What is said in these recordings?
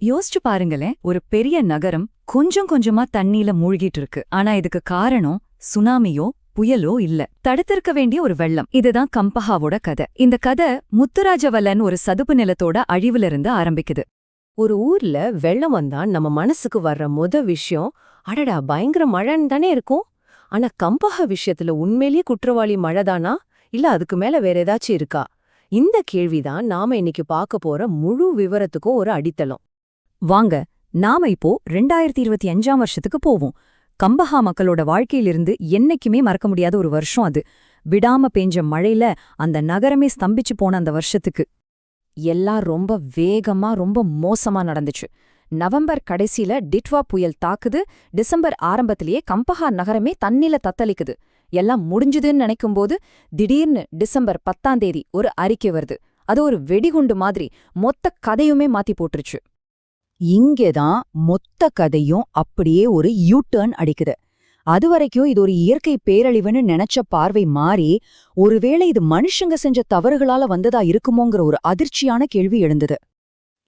யோசிச்சு பாருங்களேன் ஒரு பெரிய நகரம் கொஞ்சம் கொஞ்சமா தண்ணியில மூழ்கிட்டு இருக்கு. ஆனா இதுக்கு காரணம் சுனாமியோ புயலோ இல்ல. தடுத்திருக்க வேண்டிய ஒரு வெள்ளம். இதுதான் கம்பஹாவோட கதை. இந்த கதை முத்துராஜவல்லன் ஒரு சதுப்பு நிலத்தோட அழிவுல இருந்து ஆரம்பிக்குது. ஒரு ஊர்ல வெள்ளம் வந்தா நம்ம மனசுக்கு வர்ற முத விஷயம் அடடா பயங்கர மழைன்னு தானே இருக்கும். ஆனா கம்பஹா விஷயத்துல உண்மையிலேயே குற்றவாளி மழைதானா இல்ல அதுக்கு மேல வேற ஏதாச்சும் இருக்கா? இந்த கேள்விதான் நாம இன்னைக்கு பார்க்க போற முழு விவரத்துக்கும் ஒரு அடித்தளம். வாங்க நாம இப்போ ரெண்டாயிரத்தி இருபத்தி அஞ்சாம் வருஷத்துக்கு போவோம். கம்பஹா மக்களோட வாழ்க்கையிலிருந்து என்னைக்குமே மறக்க முடியாத ஒரு வருஷம் அது. விடாம பெஞ்ச மழையில அந்த நகரமே ஸ்தம்பிச்சு போன அந்த வருஷத்துக்கு. எல்லாம் ரொம்ப வேகமா ரொம்ப மோசமா நடந்துச்சு. நவம்பர் கடைசில டிட்வா புயல் தாக்குது. டிசம்பர் ஆரம்பத்திலேயே கம்பஹா நகரமே தண்ணில தத்தளிக்குது. எல்லாம் முடிஞ்சுதுன்னு நினைக்கும்போது திடீர்னு டிசம்பர் பத்தாம் தேதி ஒரு அறிக்கை வருது. அது ஒரு வெடிகுண்டு மாதிரி மொத்த கதையுமே மாத்தி போட்டுருச்சு. இங்கேதான் மொத்த கதையும் அப்படியே ஒரு யூ டர்ன் அடிக்குது. அதுவரைக்கும் இது ஒரு இயற்கை பேரழிவுன்னு நினைச்ச பார்வை மாறி ஒருவேளை இது மனுஷங்க செஞ்ச தவறுகளால வந்ததா இருக்குமோங்கிற ஒரு அதிர்ச்சியான கேள்வி எழுந்தது.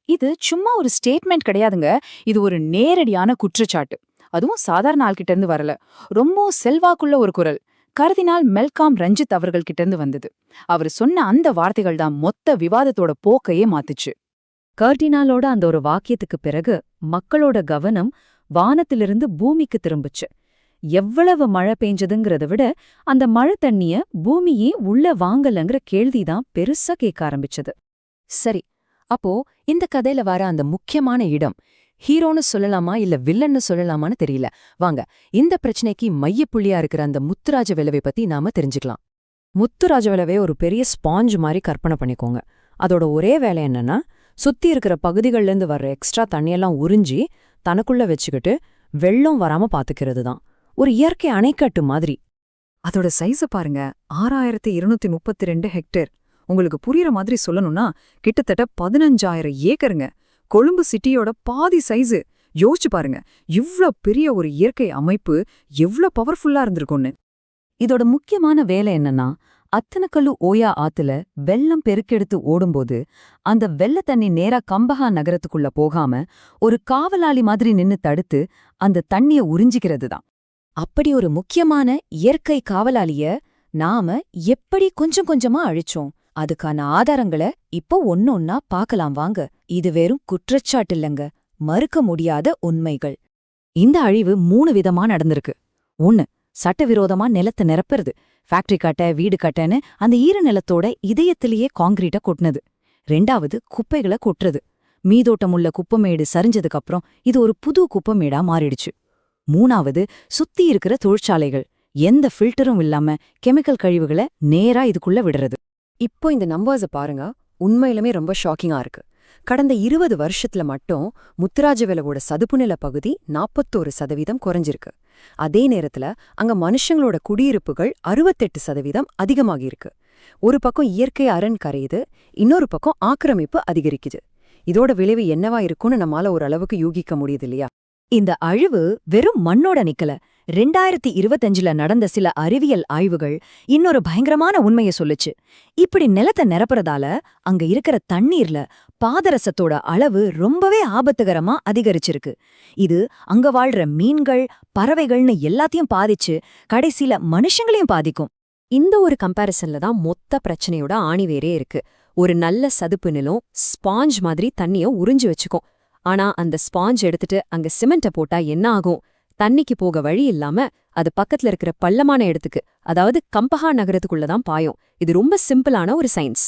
இது சும்மா ஒரு ஸ்டேட்மெண்ட் கிடையாதுங்க. இது ஒரு நேரடியான குற்றச்சாட்டு. அதுவும் சாதாரண ஆள்கிட்ட இருந்து வரல. ரொம்ப செல்வாக்குள்ள ஒரு குரல். கருதினால் மெல்காம் ரஞ்சித் அவர்கள் இருந்து வந்தது. அவர் சொன்ன அந்த வார்த்தைகள் தான் மொத்த விவாதத்தோட போக்கையே மாத்துச்சு. கர்டினாலோட அந்த ஒரு வாக்கியத்துக்கு பிறகு மக்களோட கவனம் வானத்திலிருந்து பூமிக்கு திரும்புச்சு. எவ்வளவு மழை பெஞ்சதுங்கிறத விட அந்த மழை தண்ணிய பூமியே உள்ள வாங்கலங்கிற கேள்விதான் பெருசா கேட்க ஆரம்பிச்சது. சரி அப்போ இந்த கதையில வர அந்த முக்கியமான இடம் ஹீரோன்னு சொல்லலாமா இல்ல வில்லன்னு சொல்லலாமான்னு தெரியல. வாங்க இந்த பிரச்சனைக்கு மையப்புள்ளியா இருக்கிற அந்த முத்துராஜ விளைவை பத்தி நாம தெரிஞ்சுக்கலாம். முத்துராஜ விளைவை ஒரு பெரிய ஸ்பாஞ்ச் மாதிரி கற்பனை பண்ணிக்கோங்க. அதோட ஒரே வேலை என்னன்னா சுத்தி இருக்கிற பகுதிகள்ல இருந்து வர்ற எக்ஸ்ட்ரா தண்ணியெல்லாம் உறிஞ்சி தனக்குள்ள வச்சுக்கிட்டு வெள்ளம் வராம பாத்துக்கிறது தான் ஒரு இயற்கை அணைக்கட்டு மாதிரி. அதோட சைஸ பாருங்க. ஆறாயிரத்தி இருநூத்தி முப்பத்தி ரெண்டு ஹெக்டேர் உங்களுக்கு புரியுற மாதிரி சொல்லணும்னா கிட்டத்தட்ட பதினஞ்சாயிரம் ஏக்கருங்க. கொழும்பு சிட்டியோட பாதி சைஸு யோசிச்சு பாருங்க. இவ்ளோ பெரிய ஒரு இயற்கை அமைப்பு எவ்ளோ பவர்ஃபுல்லா இருந்திருக்கும்னு. இதோட முக்கியமான வேலை என்னன்னா அத்தனக்கல்லு ஓயா ஆத்துல வெள்ளம் பெருக்கெடுத்து ஓடும்போது அந்த வெள்ள தண்ணி நேரா கம்பஹா நகரத்துக்குள்ள போகாம ஒரு காவலாளி மாதிரி நின்னு தடுத்து அந்த தண்ணிய உறிஞ்சிக்கிறது தான் அப்படி ஒரு முக்கியமான இயற்கை காவலாளிய நாம எப்படி கொஞ்சம் கொஞ்சமா அழிச்சோம்? அதுக்கான ஆதாரங்களை இப்போ ஒன்னொன்னா பாக்கலாம் வாங்க. இது வெறும் குற்றச்சாட்டில்லங்க மறுக்க முடியாத உண்மைகள். இந்த அழிவு மூணு விதமா நடந்திருக்கு. ஒன்னு சட்டவிரோதமா நிலத்தை நிரப்புறது. ஃபேக்டரி கட்ட வீடு கட்டன்னு அந்த ஈர நிலத்தோட இதயத்திலேயே காங்கிரீட்டை கொட்டினது. ரெண்டாவது குப்பைகளை கொட்டுறது. மீதோட்டமுள்ள குப்பமேடு சரிஞ்சதுக்கப்புறம் இது ஒரு புது குப்பமேடா மாறிடுச்சு. மூணாவது சுத்தி இருக்கிற தொழிற்சாலைகள். எந்த ஃபில்டரும் இல்லாம கெமிக்கல் கழிவுகளை நேரா இதுக்குள்ள விடுறது. இப்போ இந்த நம்பர்ஸ பாருங்க உண்மையிலுமே ரொம்ப ஷாக்கிங்கா இருக்கு. கடந்த இருபது வருஷத்துல மட்டும் முத்துராஜவெலவோட சதுப்புநில பகுதி நாற்பத்தோரு சதவீதம் குறைஞ்சிருக்கு. அதே நேரத்துல அங்க மனுஷங்களோட குடியிருப்புகள் அறுபத்தெட்டு சதவீதம் அதிகமாகியிருக்கு. ஒரு பக்கம் இயற்கை அரண் கரையுது இன்னொரு பக்கம் ஆக்கிரமிப்பு அதிகரிக்குது. இதோட விளைவு என்னவா இருக்கும்னு நம்மால ஓரளவுக்கு யூகிக்க முடியுது இல்லையா? இந்த அழிவு வெறும் மண்ணோட நிக்கல ரெண்டாயிரத்தி இருபத்தஞ்சுல நடந்த சில அறிவியல் ஆய்வுகள் இன்னொரு பயங்கரமான உண்மைய சொல்லுச்சு. இப்படி நிலத்தை நிரப்புறதால அங்க இருக்கிற தண்ணீர்ல பாதரசத்தோட அளவு ரொம்பவே ஆபத்துகரமா அதிகரிச்சிருக்கு. இது அங்க வாழ்ற மீன்கள் பறவைகள்னு எல்லாத்தையும் பாதிச்சு கடைசில மனுஷங்களையும் பாதிக்கும். இந்த ஒரு கம்பாரிசன்ல தான் மொத்த பிரச்சனையோட ஆணிவேரே இருக்கு. ஒரு நல்ல சதுப்பு நிலம் ஸ்பாஞ்ச் மாதிரி தண்ணிய உறிஞ்சு வச்சுக்கும். ஆனா அந்த ஸ்பாஞ்ச் எடுத்துட்டு அங்க சிமெண்ட்டை போட்டா என்ன ஆகும்? தண்ணிக்கு போக வழி இல்லாம அது பக்கத்துல இருக்கிற பள்ளமான இடத்துக்கு அதாவது கம்பஹா நகரத்துக்குள்ள தான் பாயும். இது ரொம்ப சிம்பிளான ஒரு சயின்ஸ்.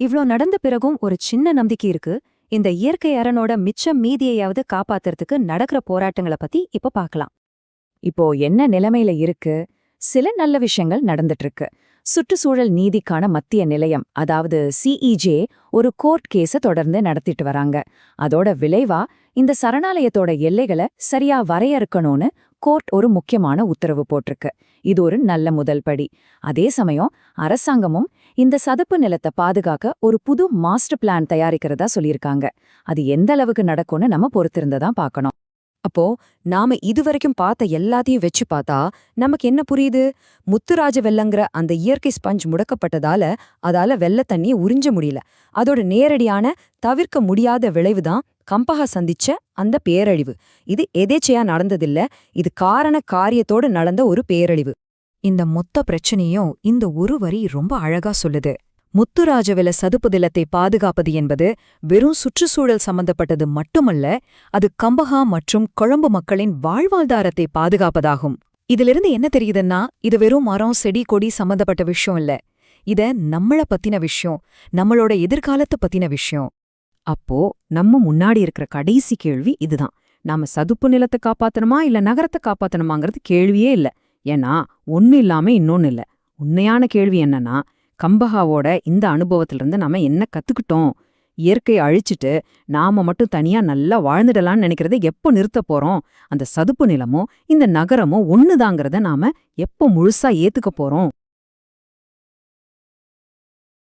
இவ்ளோ நடந்த பிறகும் ஒரு சின்ன நம்பிக்கை இருக்கு. இந்த இயற்கை அரணோட மிச்சம் மீதியையாவது காப்பாத்துறதுக்கு நடக்கிற போராட்டங்களை பத்தி இப்ப பார்க்கலாம் இப்போ என்ன நிலைமையில இருக்கு? சில நல்ல விஷயங்கள் நடந்துட்டு இருக்கு. சுற்றுச்சூழல் நீதிக்கான மத்திய நிலையம் அதாவது சிஇஜே ஒரு கோர்ட் கேஸ தொடர்ந்து நடத்திட்டு வராங்க. அதோட விளைவா இந்த சரணாலயத்தோட எல்லைகளை சரியா வரையறுக்கணும்னு கோர்ட் ஒரு முக்கியமான உத்தரவு போட்டிருக்கு. இது ஒரு நல்ல முதல் படி. அதே சமயம் அரசாங்கமும் இந்த சதுப்பு நிலத்தை பாதுகாக்க ஒரு புது மாஸ்டர் பிளான் தயாரிக்கிறதா சொல்லியிருக்காங்க. அது எந்த அளவுக்கு நடக்கும்னு நம்ம பொறுத்திருந்ததான் பார்க்கணும். அப்போ நாம இதுவரைக்கும் பார்த்த எல்லாத்தையும் வச்சு பார்த்தா நமக்கு என்ன புரியுது? முத்துராஜ வெள்ளங்கிற அந்த இயற்கை ஸ்பஞ்ச் முடக்கப்பட்டதால அதால வெள்ள தண்ணியை உறிஞ்ச முடியல. அதோட நேரடியான தவிர்க்க முடியாத விளைவுதான் கம்பஹா சந்திச்ச அந்த பேரழிவு. இது எதேச்சையா நடந்ததில்ல இது காரண காரியத்தோடு நடந்த ஒரு பேரழிவு. இந்த மொத்த பிரச்சனையும் இந்த ஒரு வரி ரொம்ப அழகா சொல்லுது. முத்துராஜவில சதுப்பு நிலத்தை பாதுகாப்பது என்பது வெறும் சுற்றுச்சூழல் சம்பந்தப்பட்டது மட்டுமல்ல அது கம்பஹா மற்றும் கொழம்பு மக்களின் வாழ்வாதாரத்தை பாதுகாப்பதாகும். இதிலிருந்து என்ன தெரியுதுன்னா இது வெறும் மரம் செடி கொடி சம்பந்தப்பட்ட விஷயம் இல்ல. இத நம்மள பத்தின விஷயம் நம்மளோட எதிர்காலத்தை பத்தின விஷயம். அப்போ நம்ம முன்னாடி இருக்கிற கடைசி கேள்வி இதுதான். நாம சதுப்பு நிலத்தை காப்பாத்தணுமா இல்ல நகரத்தை காப்பாத்தணுமாங்கிறது கேள்வியே இல்ல. ஏன்னா ஒன்னு இல்லாம இன்னொன்னு இல்ல. உண்மையான கேள்வி என்னன்னா கம்பஹாவோட இந்த அனுபவத்திலிருந்து நாம என்ன கத்துக்கிட்டோம்? இயற்கையை அழிச்சிட்டு நாம மட்டும் தனியா நல்லா வாழ்ந்துடலாம்னு நினைக்கிறத எப்போ நிறுத்த போறோம்? அந்த சதுப்பு நிலமோ இந்த நகரமோ ஒண்ணுதாங்கிறத நாம எப்போ முழுசா ஏத்துக்க போறோம்?